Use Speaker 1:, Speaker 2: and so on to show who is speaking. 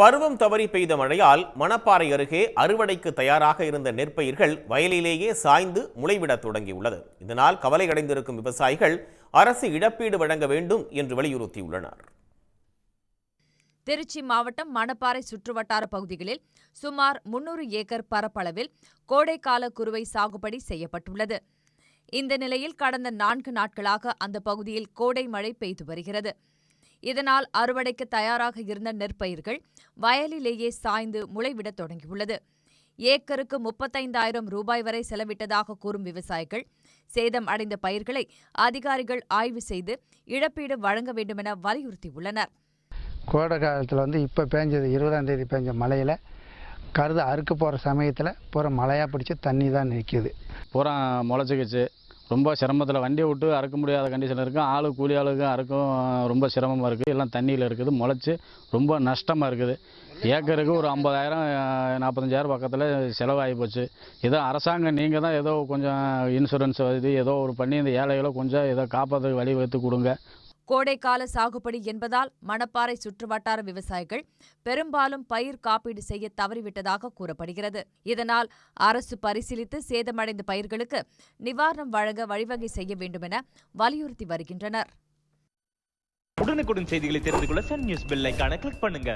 Speaker 1: பருவம் தவறி பெய்த மழையால் மணப்பாறை அருகே அறுவடைக்கு தயாராக இருந்த நெற்பயிர்கள் வயலிலேயே சாய்ந்து முளைவிடத் தொடங்கியுள்ளது. இதனால் கவலையடைந்திருக்கும் விவசாயிகள் அரசு இழப்பீடு வழங்க வேண்டும் என்று வலியுறுத்தியுள்ளனர்.
Speaker 2: திருச்சி மாவட்டம் மணப்பாறை சுற்றுவட்டார பகுதிகளில் சுமார் முன்னூறு ஏக்கர் பரப்பளவில் கோடைக்கால குறுவை சாகுபடி செய்யப்பட்டுள்ளது. இந்த நிலையில் கடந்த நான்கு நாட்களாக அந்த பகுதியில் கோடை மழை பெய்து வருகிறது. இதனால் அறுவடைக்கு தயாராக இருந்த நெற்பயிர்கள் வயலிலேயே சாய்ந்து முளைவிடத் தொடங்கியுள்ளது. ஏக்கருக்கு முப்பத்தைந்தாயிரம் ரூபாய் வரை செலவிட்டதாக கூறும் விவசாயிகள் சேதம் அடைந்த பயிர்களை அதிகாரிகள் ஆய்வு செய்து இழப்பீடு வழங்க வேண்டுமென வலியுறுத்தியுள்ளனர்.
Speaker 3: கோடை காலத்தில் வந்து இப்போ பேஞ்சது இருபதாம் தேதி பேஞ்ச மழையில் கருது அறுக்க போகிற சமயத்தில் பூரா மழையாக பிடிச்சி தண்ணி தான் நிற்கிது
Speaker 4: பூரா முளைச்சிக்கிச்சு. ரொம்ப சிரமத்தில் வண்டியை விட்டு அறுக்க முடியாத கண்டிஷன் இருக்குது ஆளு கூலி ஆளுக்கு அறுக்கும் ரொம்ப சிரமமாக இருக்குது எல்லாம் தண்ணியில் இருக்குது முளைச்சி ரொம்ப நஷ்டமாக இருக்குது. ஏக்கருக்கு ஒரு ஐம்பதாயிரம் நாற்பத்தஞ்சாயிரம் பக்கத்தில் செலவாகி போச்சு. ஏதோ அரசாங்கம் நீங்கள் தான் ஏதோ கொஞ்சம் இன்சூரன்ஸ் இது ஏதோ ஒரு பண்ணி இந்த ஏழைகளை கொஞ்சம் ஏதோ காப்பாற்றுக்கு வழி வைத்து கொடுங்க.
Speaker 2: கோடைக்கால சாகுபடி என்பதால் மணப்பாறை சுற்றுவட்டார விவசாயிகள் பெரும்பாலும் பயிர் காப்பீடு செய்ய தவறிவிட்டதாக கூறப்படுகிறது. இதனால் அரசு பரிசீலித்து சேதமடைந்த பயிர்களுக்கு நிவாரணம் வழங்க வழிவகை செய்ய வேண்டுமென வலியுறுத்தி வருகின்றனர்.
Speaker 5: உடனுக்குடன் செய்திகளை தெரிந்து கொள்ள சன் நியூஸ் பெல் கிளிக் பண்ணுங்க.